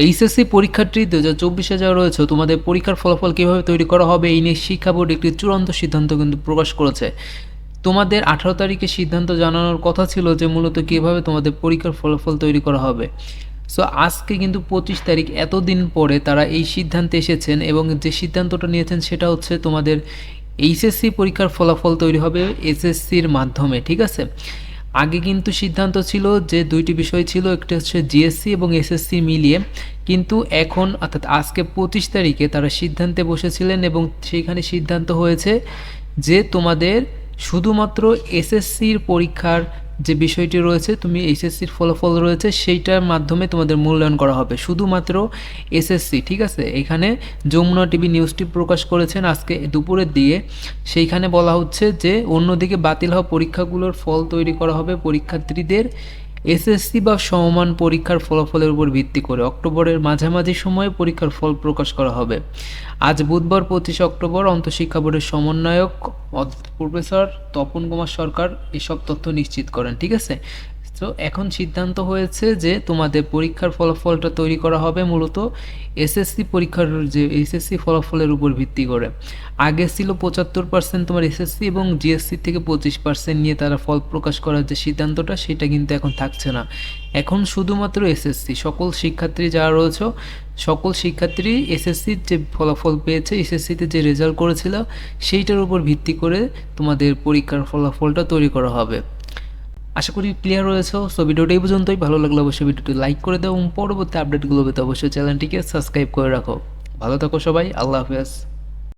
HSC পরীক্ষার্থী দু হাজার চব্বিশে যা রয়েছে, তোমাদের পরীক্ষার ফলাফল কীভাবে তৈরি করা হবে এই নিয়ে শিক্ষা বোর্ড একটি চূড়ান্ত সিদ্ধান্ত কিন্তু প্রকাশ করেছে। তোমাদের আঠারো তারিখে সিদ্ধান্ত জানানোর কথা ছিল যে মূলত কীভাবে তোমাদের পরীক্ষার ফলাফল তৈরি করা হবে। সো আজকে কিন্তু পঁচিশ তারিখ, এতদিন পরে তারা এই সিদ্ধান্তে এসেছেন এবং যে সিদ্ধান্তটা নিয়েছেন সেটা হচ্ছে তোমাদের এইচএসসি পরীক্ষার ফলাফল তৈরি হবে এসএসসির মাধ্যমে, ঠিক আছে? আগে কিন্তু সিদ্ধান্ত ছিল যে দুইটি বিষয় ছিল, একটা হচ্ছে জিএসসি এবং এসএসসি মিলিয়ে। কিন্তু এখন, অর্থাৎ আজকে পঁচিশ তারিখে তারা সিদ্ধান্তে বসেছিলেন এবং সেইখানে সিদ্ধান্ত হয়েছে যে তোমাদের শুধুমাত্র এসএসসির পরীক্ষার যে বিষয়টি রয়েছে, তুমি এইচএসসির ফলাফল রয়েছে, সেইটার মাধ্যমে তোমাদের মূল্যায়ন করা হবে। শুধুমাত্র এসএসসি ঠিক আছে? এখানে যমুনা টিভি নিউজটি প্রকাশ করেছেন আজকে দুপুরের দিয়ে। সেইখানে বলা হচ্ছে যে, অন্যদিকে বাতিল হওয়া পরীক্ষাগুলোর ফল তৈরি করা হবে পরীক্ষার্থীদের এসএসসি বা সমমান পরীক্ষার ফলাফলের উপর ভিত্তি করে অক্টোবরের মাঝামাঝি সময়ে পরীক্ষার ফল প্রকাশ করা হবে। আজ বুধবার পঁচিশে অক্টোবর অন্তঃশিক্ষা বোর্ডের সমন্বয়ক প্রফেসর তপন কুমার সরকার এসব তথ্য নিশ্চিত করেন, ঠিক আছে? তো এখন সিদ্ধান্ত হয়েছে যে তোমাদের পরীক্ষার ফলাফলটা তৈরি করা হবে মূলত এসএসসি পরীক্ষার যে এসএসসি ফলাফলের উপর ভিত্তি করে। আগে ছিল পঁচাত্তর পার্সেন্ট তোমার এসএসসি এবং জিএসসি থেকে পঁচিশ পার্সেন্ট নিয়ে তারা ফল প্রকাশ করার যে সিদ্ধান্তটা, সেটা কিন্তু এখন থাকছে না। এখন শুধুমাত্র এসএসসি, সকল শিক্ষার্থী যারা রয়েছে, সকল শিক্ষার্থী এসএসসির যে ফলাফল পেয়েছে এসএসসিতে যে রেজাল্ট করেছিল, সেইটার উপর ভিত্তি করে তোমাদের পরীক্ষার ফলাফলটা তৈরি করা হবে। আশা করি ক্লিয়ার রয়েছে সো ভিডিওটা এই পর্যন্তই। ভালো লাগলে অবশ্যই ভিডিওটি লাইক করে দাও এবং পরবর্তী আপডেটগুলো পেতে অবশ্যই চ্যানেলটিকে সাবস্ক্রাইব করে রাখো। ভালো থাকো সবাই। আল্লাহ হাফেজ।